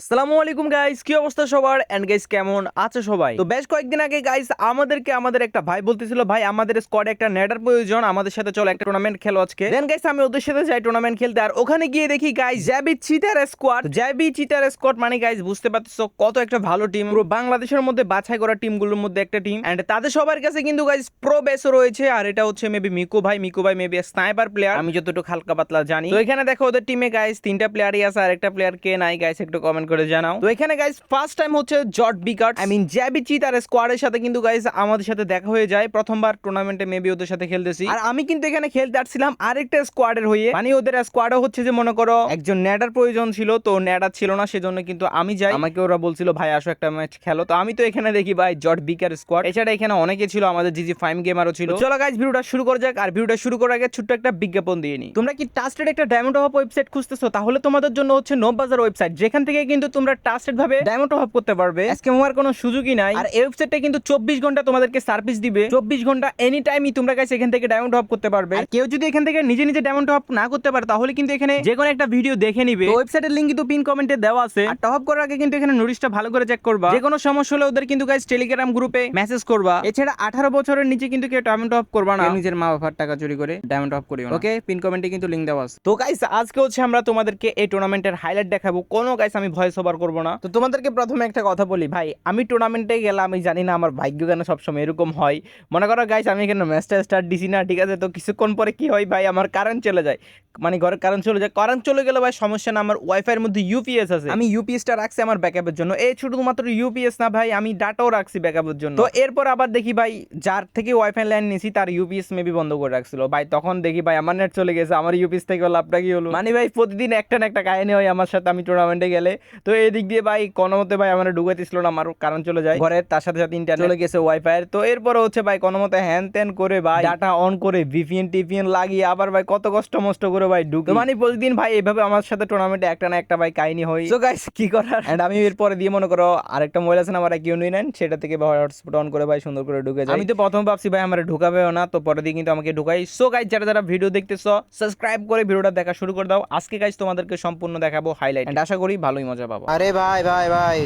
আসসালামু আলাইকুম গাইস কি অবস্থা সবার? এন্ড গাইস কেমন আছে সবাই? তো বেশ কয়েকদিন আগে গাইস আমাদেরকে আমাদের একটা ভাই বলতেছিল, ভাই, আমাদের স্কোয়াডে একটা নেটার প্রয়োজন। আমাদের সাথে চলো, একটা টুর্নামেন্ট খেলো আজকে। দেন গাইস আমি ওদের সাথে যাই টুর্নামেন্ট খেলতে। আর ওখানে গিয়ে দেখি গাইস জ্যাবি চিটার স্কোয়াড জ্যাবি চিটার স্কোয়াড মানে গাইস বুঝতে পারতেছো কত একটা ভালো টিম পুরো বাংলাদেশের মধ্যে বাছাই করা টিমগুলোর মধ্যে একটা টিম এন্ড তাদের সবার কাছে কিন্তু গাইস প্রো বেসও রয়েছে। আর এটা হচ্ছে মেবি মিকো ভাই। মিকো ভাই মেবি স্নাইপার প্লেয়ার আমি যতটুকু হালকা পাতলা জানি। তো এখানে দেখো, ওদের টিমে গাইস তিনটা প্লেয়ারই আছে। আর একটা প্লেয়ার কে নাই গাইস একটু কমেন্ট করে জানাও। তো এখানে গাইস ফার্স্ট টাইম হচ্ছে জট বিকাট। আই মিন জ্যাবিচি তার স্কোয়াডের সাথে কিন্তু গাইস আমাদের সাথে দেখা হয়ে যায়। প্রথমবার টুর্নামেন্টে মেবি ওদের সাথে খেলতেছি। আর আমি কিন্তু এখানে খেলতে আসছিলাম আরেকটা স্কোয়াডের হয়ে। মানে ওদের স্কোয়াডে হচ্ছে যে, মনে করো, একজন নেডার প্রয়োজন ছিল, তো নেডার ছিল না, সেজন্য কিন্তু আমি যাই। আমাকে ওরা বলছিল, ভাই, আসো একটা ম্যাচ খেলো। তো আমি তো এখানে দেখি, ভাই, জট বিকার স্কোয়াড এছাড়া এখানে অনেকে ছিল, আমাদের জিজি ফাইম গেমারও ছিল। চলো গাইস ভিডিওটা শুরু করা যাক। আর ভিডিওটা শুরু করার আগে ছোট্ট একটা বিজ্ঞাপন দিয়ে নি তোমরা কি ট্রাস্টেড একটা ডায়মন্ড হব ওয়েবসাইট খুঁজতেছো? তাহলে তোমাদের জন্য হচ্ছে নোব বাজার ওয়েবসাইট যেখান থেকে কিন্তু তোমরা ট্রাস্টেড ভাবে ডায়মন্ড হব করতে পারবে। আজকে হওয়ার কোনো সুযোগই নাই। আর এই ওয়েবসাইটটা কিন্তু চব্বিশ ঘণ্টা তোমাদেরকে সার্ভিস দিবে। চব্বিশ ঘণ্টা এনি টাইমই তোমরা গাইস এখান থেকে ডায়মন্ড হব করতে পারবে। আর কেউ যদি এখান থেকে নিজে নিজে ডায়মন্ড হব না করতে পারে তাহলে কিন্তু এখানে যে কোনো একটা ভিডিও দেখে নিবে। ওয়েবসাইটের লিংক কিন্তু পিন কমেন্টে দেওয়া আছে। আর টপ করার আগে কিন্তু এখানে নোটিশটা ভালো করে চেক করবা। যে কোনো সমস্যা হলে ওদের কিন্তু গাইস টেলিগ্রাম গ্রুপে মেসেজ করবা। এছাড়া আঠারো বছরের নিচে কিন্তু কেউ ডায়মন্ড অফ করবা না। নিজের মা বাবার টাকা চুরি করে ডায়মন্ড অফ করিও ওকে পিন কমেন্টে কিন্তু লিংক দেওয়া আছে। তো গাইস আজকে হচ্ছে আমরা তোমাদেরকে এই টুর্নামেন্টের হাইলাইট দেখাবো। কোনো গাইস আমি ভয়েস ওভার করব না। তো তোমাদেরকে প্রথমে একটা কথা বলি, ভাই, আমি টুর্নামেন্টে গেলাম, আমি জানি না আমার ভাগ্য কেন সবসময় এরকম হয়। মনে করো গাইস আমি এখানে ম্যাচটা স্টার্ট দিছি না, ঠিক আছে? তো কিছুক্ষণ পরে কি হয়, ভাই, আমার কারেন্ট চলে যায়। মানে ঘরের কারেন্ট চলে যায়। কারেন্ট চলে গেলে, ভাই, সমস্যা না, আমার ওয়াইফাইয়ের মধ্যে ইউপিএস আছে। আমি ইউপিএসটা রাখছি আমার ব্যাকআপের জন্য। এই শুধুমাত্র ইউপিএস না, ভাই, আমি ডাটাও রাখছি ব্যাকআপের জন্য। তো এরপর আবার দেখি, ভাই, যার থেকে ওয়াইফাই লাইন নিয়েছি তার ইউপিএস মেবি বন্ধ করে রাখছিল। ভাই, তখন দেখি, ভাই, আমার নেট চলে গেছে, আমার ইউপিএস থেকে লাভটা কি হলো? মানে ভাই, প্রতিদিন একটা না একটা কাহিনী হয় আমার সাথে, আমি টুর্নামেন্টে গেলে। তো এই দিক দিয়ে ভাই কোনো মতে ভাই আমার ঢুকাইতেছিল না আমার কারণ চলে যায়। ঘরে তার সাথে সাথে ইন্টারনেট চলে গেছে ওয়াইফাই তো এরপর হচ্ছে ভাই কোনো মতে হ্যান ত্যান করে ভাই ডাটা অন করে ভিপিএন টিপিএন লাগিয়ে আবার ভাই কত কষ্ট মষ্ট করে ভাই ঢুকে। মানে প্রতিদিন ভাই এভাবে আমার সাথে টুর্নামেন্টে একটা না একটা ভাই কাহিনী হয়। তো গাইস কি করার? এন্ড আমি এরপরে দিয়ে মনে করো আরেকটা মোবাইল আছে না আমার ইউনি নেন সেটা থেকে ভাই হটস্পট অন করে ভাই সুন্দর করে ঢুকে যায় আমি তো প্রথম ভাবছি ভাই আমার ঢুকাবেও না তো পরে দিয়ে কিন্তু আমাকে ঢুকাই। সো গাইস যারা যারা ভিডিও দেখতেছো সাবস্ক্রাইব করে ভিডিওটা দেখা শুরু করে দাও। আজকে গাইস তোমাদেরকে সম্পূর্ণ দেখাবো হাইলাইট এন্ড আশা করি ভালোই মজা পাবো আরে ভাই ভাই ভাই।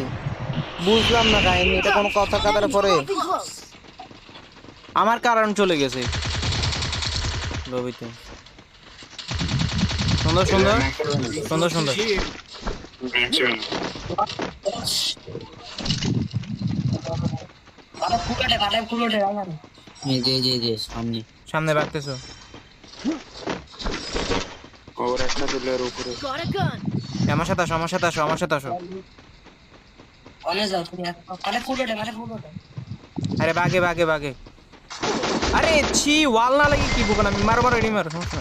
বুঝলাম না কাহিনী এটা কোনো কথা কাতার পরে। আমার কারণ চলে গেছে। লবিতে সুন্দর সুন্দর। সুন্দর সুন্দর। এই যে যে যে সামনে। সামনে রাখতেছো। আমার সাথে আসো আমার সাথে আসো আমার সাথে আসো। অনে যাও তুমি মানে মানে আরে বাগে বাগে বাগে। আরে ছি ওয়াল না লাগে কি বুকান আমি মারো মারো এডি মারো সমস্যা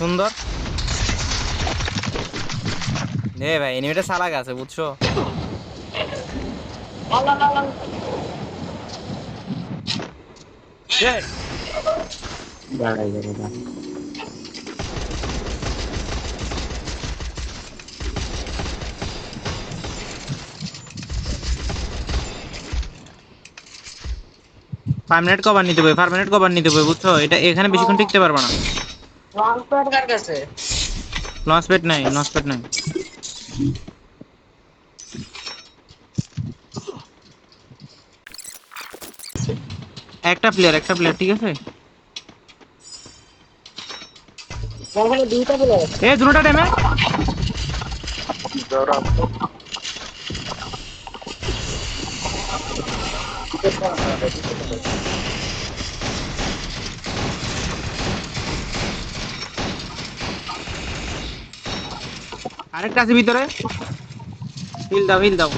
সুন্দর। এ ভাই এনিমিটা সালাগ আছে বুঝছ? দাঁড়াই ফাইভ মিনিট কভার নিতে হবে ফাইভ মিনিট কভার নিতে হবে বুঝছ? এটা এখানে বেশিক্ষণ টিকতে পারবে না। লঞ্চ প্যাড নাই লঞ্চ প্যাড নাই। একটা প্লেয়ার একটা প্লেয়ার ঠিক আছে? এ? দুটোটা ড্যামে আরেকটা আছে ভিতরে। হিল দাও হিল দাও।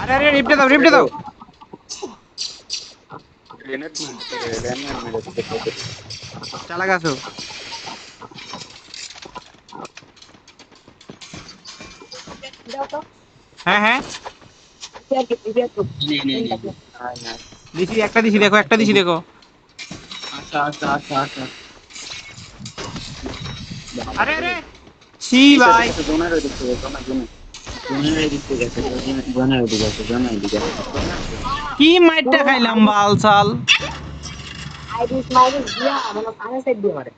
আরে আরে রিপটে দাও রিপটে দাও। চালা গেছো হ্যাঁ। হ্যাঁ দিছি একটা দিছি দেখো একটা দিছি দেখো। আরে আরে। ছি ভাই। জনের এদিক থেকে গেছে জনের। এদিকে আছে জনের এদিকে কি মাইরটা খাইলাম বাল চাল আইডিস মাইডিস দিয়া মানে কানে সাইড দিয়ে মারে।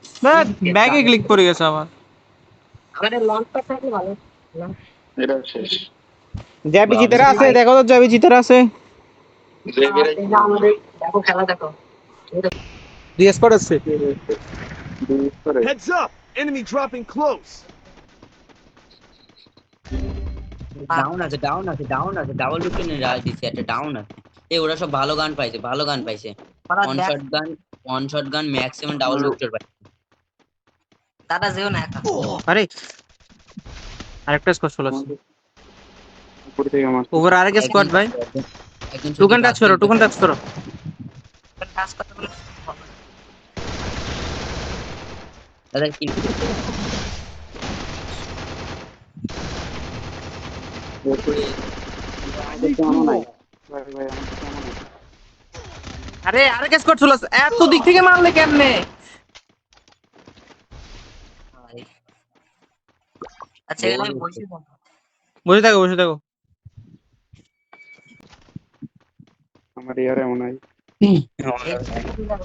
ব্যাগে ক্লিক করে গেছে আবার আমাদের লঞ্চ প্যাড থাকলে ভালো। এটা শেষ। জ্যাবি জিতারা আছে দেখো তো জ্যাবি জিতারা আছে। দেখো খেলা দেখো। দুই! ডাউন আছে। ডাউন আছে। ডাউন আছে ডাবল লুকেন রাজ দিছে একটা ডাউন আছে। এই ওরা সব ভালো গান পাইছে ভালো গান পাইছে। Gun one shot gun maximum double লুকের পাইছে দাদা যেও না একা আরে আরেকটা স্কোয়াড চলে আসছে উপর থেকে আমার ওভার আরেক স্কোয়াড ভাই একজন টুকন টাচ করো টুকন টাচ করো কাজ করতে বলে দাদা কি আরে আরেক স্কোয়াড চলে আসছে এত দিক থেকে মারলে কেমনে? আচ্ছা। বসে থাকো। বসে থাকো আমার ইয়ারে মনে হয়।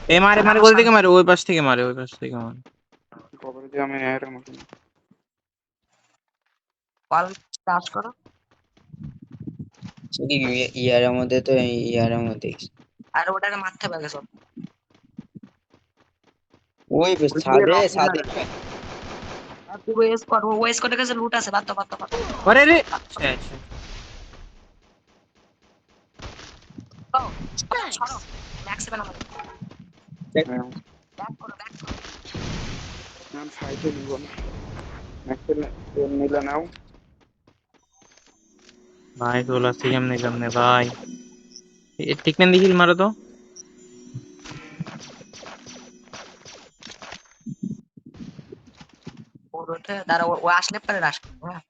এ মারে মারে কোথা থেকে মারে ওই পাশ থেকে মারে ওই পাশ থেকে মারে। কবর দিয়ে আমি ইয়ারে মনে হয় কল কাজ করো ইয়ারের মধ্যে তো ইয়ারের মধ্যে আর ওটাকে মারতে হবে আগে সব ওই ছাদে ছাদে আর তুই ওয়েস কর ও ওয়েস করে কাছে লুট আছে বাদ দাও বাদ দাও বাদ দাও। আরে রে ও, ছড়ো ম্যাক্স সেভেন আমাদের ব্যাক করো ব্যাক করো আমি ফাইটে দিব না ম্যাক্সেল নিলে নাও ভাই চলে আসছে কেমনে কেমনে ভাই টিকমেন দেখিল মারো তো ওর ওঠে দাঁড়া ও- ও আসলে পরে রাশ করব হ্যাঁ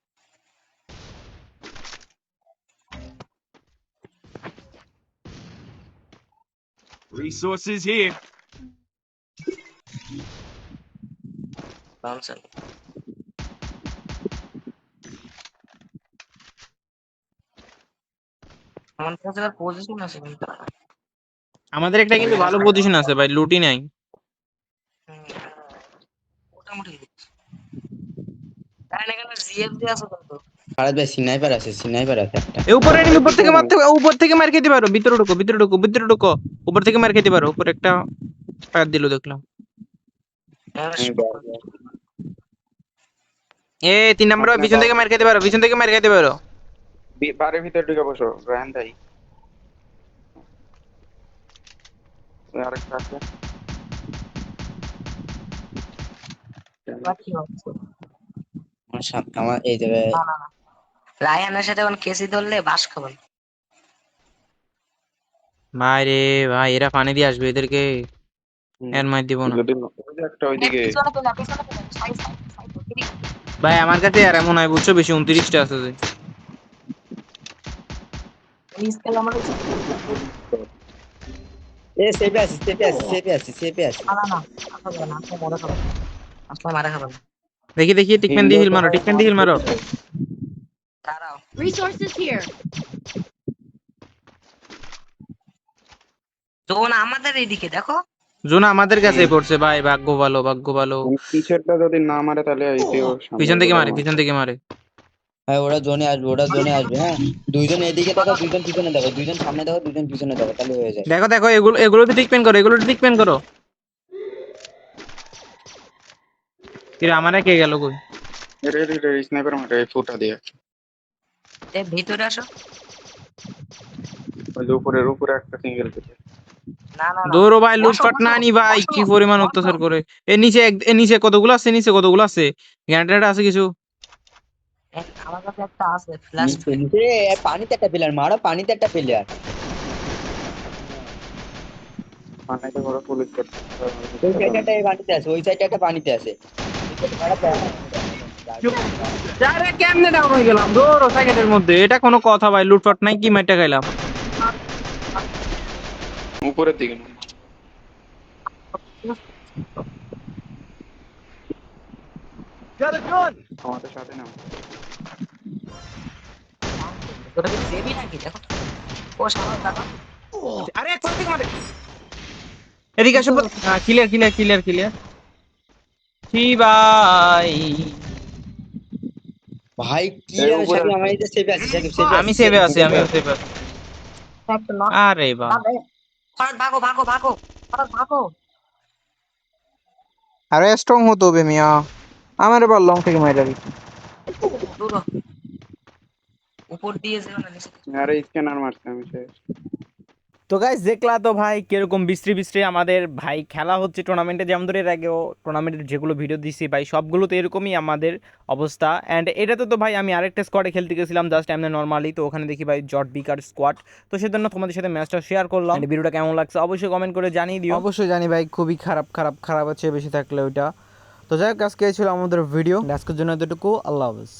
Resources here. বাউন্সার পজিশন আছে কিন্তু। আমাদের একটা কিন্তু ভালো পজিশন আছে ভাই লুটি নাই। হুম, মোটামুটি তাই না কেন জিএফ আছে কিন্তু ভারত ভাই স্নাইপার আছে স্নাইপার আছে একটা। এ উপরে এনিমি উপর থেকে মারতে উপর থেকে মার খেতে পারো ভিতরে ঢুকো ভিতরে ঢুকো ভিতরে ঢুকো। উপর থেকে মার খেতে পারো উপর একটা ফায়ার দিল দেখলাম। এ তিন নাম্বার পিছন থেকে মার খেতে পারো পিছন থেকে মার খেতে পারো। বাড়ির ভিতরে ঢুকে বসো রায়হান ভাই আরেকটা আছে এবার কি হচ্ছে আমার এই জায়গায় রায়ানের সাথে এখন কেসি ধরলে বাস খাবেন ভাই ভাই এরা পানি দিয়ে আসবে এদেরকে এর মার দিব না ভাই আমার কাছে আর এমন হয় বুঝছ বেশি উনত্রিশটা আছে এ সেপে আছে সেপে আছে সেপে আছে সেপে আছে না না না না আসলে মারা খাবেন আসলে মারা খাবেন দেখি দেখি দিয়ে হিল মারো দিয়ে হিল মারো দাঁড়াও Resources here. যখন আমাদের এইদিকে দেখো জোন আমাদের কাছে পড়ছে ভাই ভাগ্য ভালো ভাগ্য ভালো পিছেরটা যদি না মারে তাহলে পিছন থেকে মারে পিছন থেকে মারে হ্যাঁ ওরা জোনে আসবে ওরা জোনে আসবে হ্যাঁ। দুইজন এদিকে দেখো দুইজন পিছনে দেখো দুইজন সামনে দেখো দুইজন পিছনে দেখো তাহলে হয়ে যায়। দেখো দেখো এগুলো এগুলোতে টিকমেন করো এগুলোতে টিকমেন করো। কিরে আমারে কে গেল কই? এর এর এর স্নাইপার মারে এই ফুটা দিয়ে। এ ভিতরে আসো। ওই যে উপরের উপরে একটা সিঙ্গেল দিতে না না দৌড়ো ভাই লুটপাট না নি ভাই কি পরিমাণ অত্যাচার করে। এ নিচে এ নিচে কতগুলো আছে নিচে কতগুলো আছে? গ্যান্ডেড আছে কিছু? আমার কাছে একটা আছে ফ্ল্যাশ নিচে নিচে এ, পানিতে একটা প্লেয়ার মারো পানিতে একটা প্লেয়ার তো পুলিশ ওই সাইডে একটা পানিতে আছে ওই সাইডে একটা পানিতে আছে। আরে কেমনে ডাউন হয়ে গেলাম? দৌড়ো সেকেন্ডের মধ্যে। এটা কোনো কথা ভাই লুটপাট নাই কি মাইটা খাইলাম? উপরের দিকে। Got a gun! আমাদের সাথে না ওটা কি দেবি নাকি? দেখো ও সামনে দেখো আরে কোন দিকে মারে এদিকে আসো ক্লিয়ার ক্লিয়ার ক্লিয়ার ক্লিয়ার ভাই ভাই কি সেভে আছে আমি সেভে আছি আমি সেভে আছি আরে বা। ফরাদ ভাগো ভাগো ভাগো। ফরাদ ভাগো। আরে স্ট্রং হতে হবে মিয়া। আমার এবার লং থেকে মাইরা দিচ্ছি দূর উপর দিয়ে যেও না নিচে আরে স্ক্যানার মারছে আমি শেষ তো গাইজ দেখলা তো ভাই কীরকম বিশ্রী বিশ্রী আমাদের ভাই খেলা হচ্ছে টুর্নামেন্টে যেমন ধরে এর আগেও টুর্নামেন্টের যেগুলো ভিডিও দিছি ভাই সবগুলোতে এরকমই আমাদের অবস্থা। অ্যান্ড এটাতে তো ভাই আমি আরেকটা স্কোয়াডে খেলতে গেছিলাম জাস্ট এমনি নর্মালি তো ওখানে দেখি ভাই জট বিকার স্কোয়াড তো সেজন্য তোমাদের সাথে ম্যাচটা শেয়ার করলাম। ভিডিওটা কেমন লাগছে অবশ্যই কমেন্ট করে জানিয়ে দিও। অবশ্যই জানি ভাই খুবই খারাপ খারাপ খারাপ আছে বেশি থাকলে ওইটা। তো যাই হোক আজকে এই ছিল আমাদের ভিডিও আজকের জন্য এতটুকু আল্লাহ হাফেজ।